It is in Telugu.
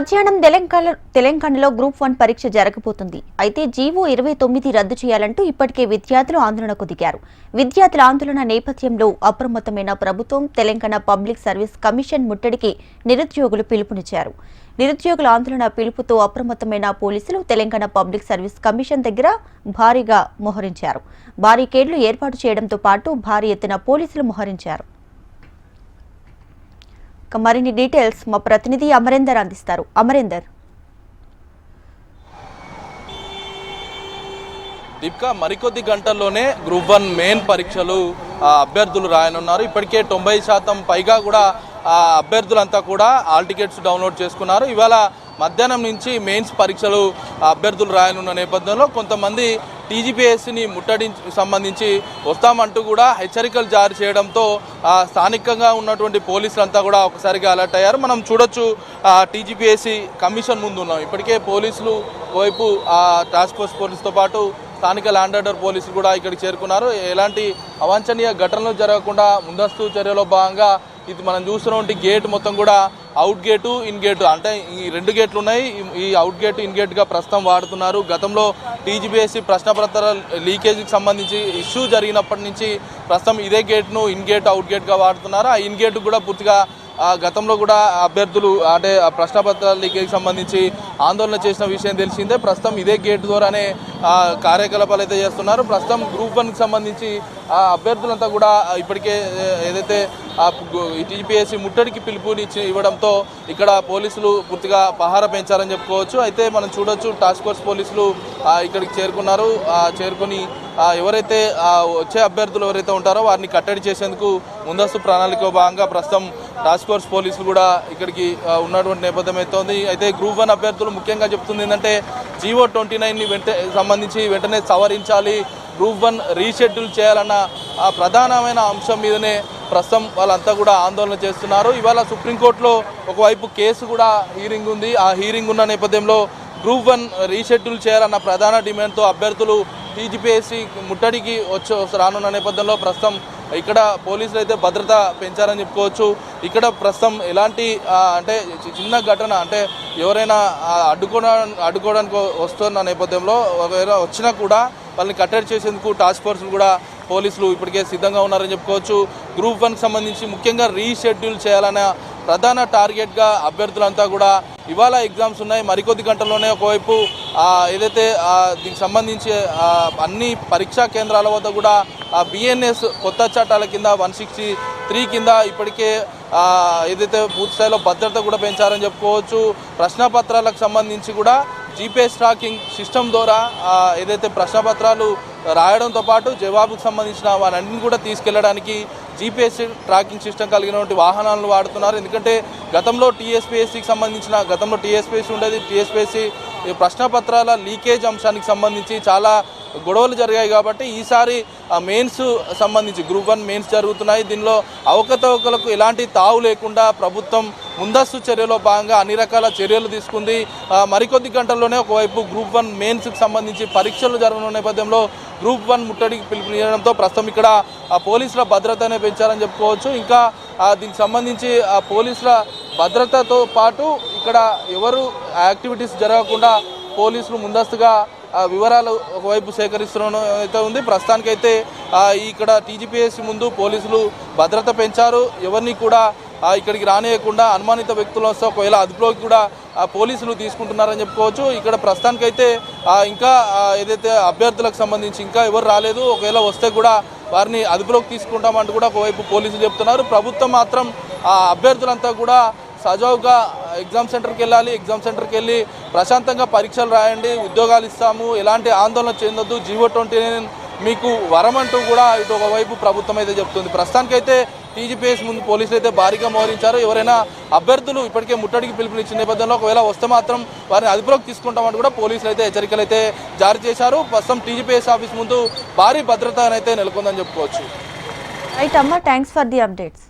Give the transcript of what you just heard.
మధ్యాహ్నం తెలంగాణ తెలంగాణలో గ్రూప్ వన్ పరీక్ష జరగబోతుంది. అయితే జీవో ఇరవై తొమ్మిది రద్దు చేయాలంటూ ఇప్పటికే విద్యార్థులు ఆందోళనకు దిగారు. విద్యార్థుల ఆందోళన నేపథ్యంలో అప్రమత్తమైన ప్రభుత్వం తెలంగాణ పబ్లిక్ సర్వీస్ కమిషన్ ముట్టడికి నిరుద్యోగులు పిలుపునిచ్చారు. నిరుద్యోగుల ఆందోళన పిలుపుతో అప్రమత్తమైన పోలీసులు తెలంగాణ పబ్లిక్ సర్వీస్ కమిషన్ దగ్గర భారీగా మోహరించారు. భారీకేడ్లు ఏర్పాటు చేయడంతో పాటు భారీ ఎత్తున పోలీసులు మోహరించారు. మరిన్ని డీటెయిల్స్ మా ప్రతినిధి అమరేందర్ అందిస్తారు. అమరేందర్. దీపిక మరికొద్ది గంటల్లోనే గ్రూప్ వన్ మెయిన్ పరీక్షలు అభ్యర్థులు రాయనున్నారు. ఇప్పటికే తొంభై శాతం పైగా కూడా అభ్యర్థులంతా కూడా ఆల్ టికెట్స్ డౌన్లోడ్ చేసుకున్నారు. ఇవాళ మధ్యాహ్నం నుంచి మెయిన్స్ పరీక్షలు అభ్యర్థులు రాయనున్న నేపథ్యంలో కొంతమంది టీజీపీఎస్సీని ముట్టడి సంబంధించి వస్తామంటూ కూడా హెచ్చరికలు జారీ చేయడంతో స్థానికంగా ఉన్నటువంటి పోలీసులంతా కూడా ఒకసారిగా అలర్ట్ అయ్యారు. మనం చూడొచ్చు టీజీపీఎస్సీ కమిషన్ ముందు ఉన్నాం. ఇప్పటికే పోలీసులు వైపు టాస్క్ ఫోర్స్ పోలీసుతో పాటు స్థానిక ల్యాండ్ ఆర్డర్ పోలీసులు కూడా ఇక్కడికి చేరుకున్నారు. ఎలాంటి అవాంఛనీయ ఘటనలు జరగకుండా ముందస్తు చర్యలో భాగంగా ఇది మనం చూస్తున్నటువంటి గేట్ మొత్తం కూడా అవుట్ గేటు ఇన్ గేటు అంటే ఈ రెండు గేట్లు ఉన్నాయి. ఈ- అవుట్ గేట్ ఇన్ గేట్గా ప్రస్తుతం వాడుతున్నారు. గతంలో టీజీబీఎస్సీ ప్రశ్నపత్ర లీకేజీకి సంబంధించి ఇష్యూ జరిగినప్పటి నుంచి ప్రస్తుతం ఇదే గేట్ను ఇన్ గేట్ అవుట్ గేట్గా వాడుతున్నారు? ఆ ఇన్ గేట్ కూడా పూర్తిగా గతంలో కూడా అభ్యర్థులు అంటే ప్రశ్నపత్రాల లీకేకి సంబంధించి ఆందోళన చేసిన విషయం తెలిసిందే. ప్రస్తుతం ఇదే గేట్ ద్వారానే కార్యకలాపాలు అయితే చేస్తున్నారు. ప్రస్తుతం గ్రూప్ వన్కి సంబంధించి ఆ అభ్యర్థులంతా కూడా ఇప్పటికే ఏదైతే టీపీఎస్సి టీపీఎస్సీ ముట్టడికి పిలుపునిచ్చి ఇవ్వడంతో ఇక్కడ పోలీసులు పూర్తిగా పహార పెంచారని చెప్పుకోవచ్చు. అయితే మనం చూడొచ్చు టాస్క్ ఫోర్స్ పోలీసులు ఇక్కడికి చేరుకున్నారు. చేరుకొని ఎవరైతే వచ్చే అభ్యర్థులు ఎవరైతే ఉంటారో వారిని కట్టడి చేసేందుకు ముందస్తు ప్రణాళిక భాగంగా ప్రస్తుతం టాస్క్ ఫోర్స్ పోలీసులు కూడా ఇక్కడికి ఉన్నటువంటి నేపథ్యం అయితే ఉంది అయితే గ్రూప్ వన్ అభ్యర్థులు ముఖ్యంగా చెప్తుంది ఏంటంటే జీవో ట్వంటీ నైన్ని వెంట సంబంధించి వెంటనే సవరించాలి. గ్రూప్ వన్ రీషెడ్యూల్ చేయాలన్న ఆ ప్రధానమైన అంశం మీదనే ప్రస్తుతం వాళ్ళంతా కూడా ఆందోళన చేస్తున్నారు. ఇవాళ సుప్రీంకోర్టులో ఒకవైపు కేసు కూడా హీరింగ్ ఉంది. ఆ హీరింగ్ ఉన్న నేపథ్యంలో గ్రూప్ వన్ రీషెడ్యూల్ చేయాలన్న ప్రధాన డిమాండ్తో అభ్యర్థులు టీజీపీఎస్సీ ముట్టడికి వచ్చి రానున్న నేపథ్యంలో ప్రస్తుతం ఇక్కడ పోలీసులు అయితే భద్రత పెంచారని చెప్పుకోవచ్చు. ఇక్కడ ప్రస్తుతం ఎలాంటి అంటే చిన్న ఘటన అంటే ఎవరైనా ఆ, అడ్డుకోవడా అడ్డుకోవడానికి వస్తున్న నేపథ్యంలో ఒకవేళ వచ్చినా కూడా వాళ్ళని కట్టడి చేసేందుకు టాస్క్ ఫోర్స్లు కూడా పోలీసులు ఇప్పటికే సిద్ధంగా ఉన్నారని చెప్పుకోవచ్చు. గ్రూప్ వన్కి సంబంధించి ముఖ్యంగా రీషెడ్యూల్ చేయాలనే ప్రధాన టార్గెట్గా అభ్యర్థులంతా కూడా ఇవాళ ఎగ్జామ్స్ ఉన్నాయి. మరికొద్ది గంటల్లోనే ఒకవైపు ఏదైతే దీనికి సంబంధించి అన్ని పరీక్షా కేంద్రాల వద్ద కూడా బిఎన్ఎస్ కొత్త చట్టాల కింద వన్ సిక్స్టీ త్రీ కింద ఇప్పటికే ఏదైతే పూర్తి స్థాయిలో భద్రత కూడా పెంచారని చెప్పుకోవచ్చు. ప్రశ్నపత్రాలకు సంబంధించి కూడా జీపీఎస్ ట్రాకింగ్ సిస్టమ్ ద్వారా ఏదైతే ప్రశ్నపత్రాలు రాయడంతో పాటు జవాబుకు సంబంధించిన వాటన్నింటిని కూడా తీసుకెళ్ళడానికి జీపీఎస్ ట్రాకింగ్ సిస్టమ్ కలిగినటువంటి వాహనాలను వాడుతున్నారు. ఎందుకంటే గతంలో టీఎస్పీఎస్సికి సంబంధించిన గతంలో టీఎస్పీఎస్సీ ఉండేది. టీఎస్పీఎస్సీ ప్రశ్నపత్రాల లీకేజ్ అంశానికి సంబంధించి చాలా గొడవలు జరిగాయి కాబట్టి ఈసారి ఆ మెయిన్స్ సంబంధించి గ్రూప్ వన్ మెయిన్స్ జరుగుతున్నాయి. దీనిలో అవకతవకలకు ఎలాంటి తావు లేకుండా ప్రభుత్వం ముందస్తు చర్యలో భాగంగా అన్ని రకాల చర్యలు తీసుకుంది. మరికొద్ది గంటల్లోనే ఒకవైపు గ్రూప్ వన్ మెయిన్స్కి సంబంధించి పరీక్షలు జరగనున్న నేపథ్యంలో గ్రూప్ వన్ ముట్టడికి పిలుపునియడంతో ప్రస్తుతం ఇక్కడ ఆ పోలీసుల భద్రతనే పెంచారని చెప్పుకోవచ్చు. ఇంకా దీనికి సంబంధించి ఆ పోలీసుల భద్రతతో పాటు ఇక్కడ ఎవరు యాక్టివిటీస్ జరగకుండా పోలీసులు ముందస్తుగా వివరాలు ఒకవైపు సేకరిస్తున్న అయితే ఉంది. ప్రస్తుతానికైతే ఇక్కడ టీజీపీఎస్సీ ముందు పోలీసులు భద్రత పెంచారు. ఎవరిని కూడా ఇక్కడికి రానియకుండా అనుమానిత వ్యక్తులు వస్తే ఒకవేళ అదుపులోకి కూడా పోలీసులు తీసుకుంటున్నారని చెప్పుకోవచ్చు. ఇక్కడ ప్రస్తుతానికైతే ఇంకా ఏదైతే అభ్యర్థులకు సంబంధించి ఇంకా ఎవరు రాలేదు ఒకవేళ వస్తే కూడా వారిని అదుపులోకి తీసుకుంటామంటూ కూడా ఒకవైపు పోలీసులు చెప్తున్నారు. ప్రభుత్వం మాత్రం ఆ అభ్యర్థులంతా కూడా సజావుగా ఎగ్జామ్ సెంటర్కి వెళ్ళాలి ఎగ్జామ్ సెంటర్కి వెళ్ళి ప్రశాంతంగా పరీక్షలు రాయండి ఉద్యోగాలు ఇస్తాము ఎలాంటి ఆందోళన చెందొద్దు జీవో ట్వంటీ మీకు వరం అంటూ కూడా ఇటు ఒకవైపు ప్రభుత్వం అయితే చెప్తుంది. ప్రస్తుతానికైతే టీజీపీఎస్ ముందు పోలీసులు అయితే భారీగా మోహరించారు. ఎవరైనా అభ్యర్థులు ఇప్పటికే ముట్టడికి పిలుపునిచ్చిన నేపథ్యంలో ఒకవేళ వస్తే మాత్రం వారిని అదుపులోకి తీసుకుంటామని కూడా పోలీసులు అయితే హెచ్చరికలు అయితే జారీ చేశారు. ప్రస్తుతం టీజీపీఎస్ ఆఫీస్ ముందు భారీ భద్రత అయితే నెలకొందని చెప్పుకోవచ్చు. రైట్ అమ్మా థ్యాంక్స్ ఫర్ ది అప్డేట్స్